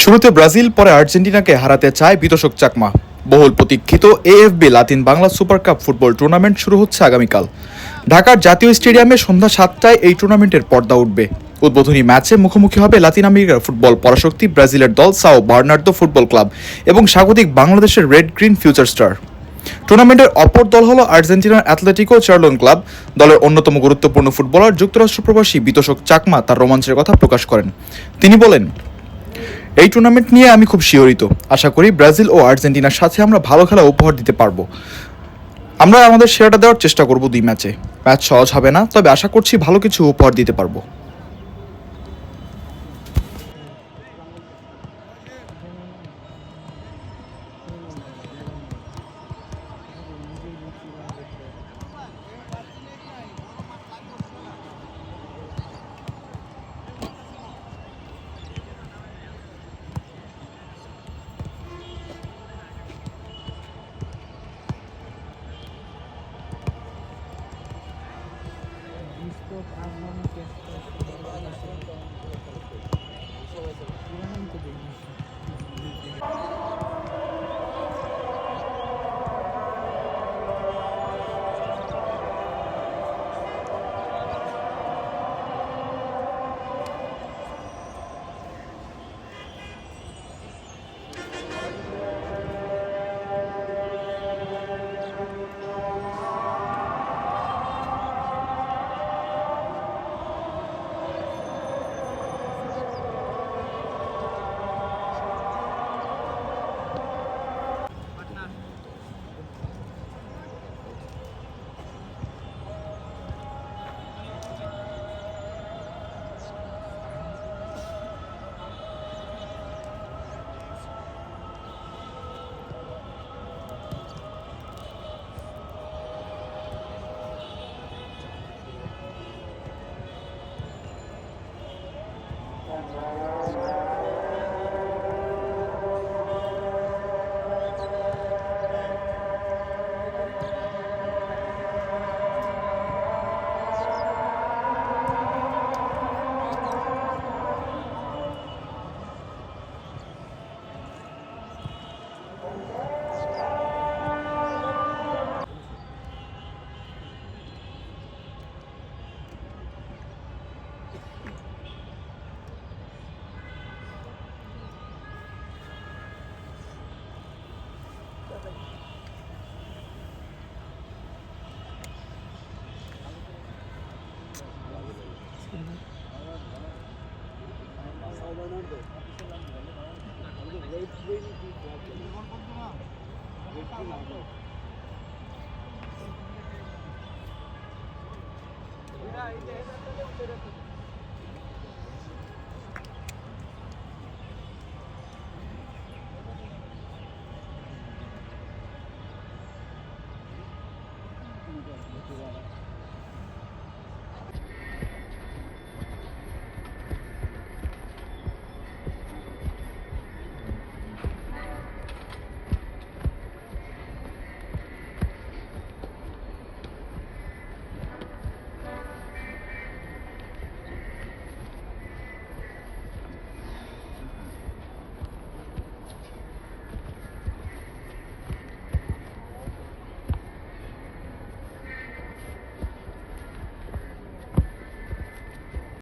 শুরুতে ব্রাজিল, পরে আর্জেন্টিনাকে হারাতে চায় বিতোষক চাকমা। বহুল প্রতীক্ষিত AFB Latin Bangla super cup football tournament শুরু হচ্ছে আগামীকাল। ঢাকার জাতীয় স্টেডিয়ামে সন্ধ্যা সাতটায় এই টুর্নামেন্টের পর্দা উঠবে। উদ্বোধনী ম্যাচে মুখোমুখি হবে লাতিন আমেরিকার ফুটবল পরাশক্তি, ব্রাজিলের দল সাও বার্নার্দো ফুটবল ক্লাব এবং স্বাগতিক বাংলাদেশের রেড গ্রিন ফিউচার স্টার। টুর্নামেন্টের অপর দল হলো আর্জেন্টিনার অ্যাথলেটিকো চার্লন ক্লাব। দলের অন্যতম গুরুত্বপূর্ণ ফুটবলার, যুক্তরাষ্ট্র প্রবাসী বিতোষক চাকমা তার রোমাঞ্চের কথা প্রকাশ করেন। তিনি বলেন এই টুর্নামেন্ট নিয়ে আমি খুব শিওরিত আশা করি ব্রাজিল ও আর্জেন্টিনার সাথে আমরা ভালো খেলা উপহার দিতে পারব। আমরা আমাদের সেরাটা দেওয়ার চেষ্টা করব দুই ম্যাচে। ম্যাচ সহজ হবে না, তবে আশা করছি ভালো কিছু উপহার দিতে পারব। Jacob అయితే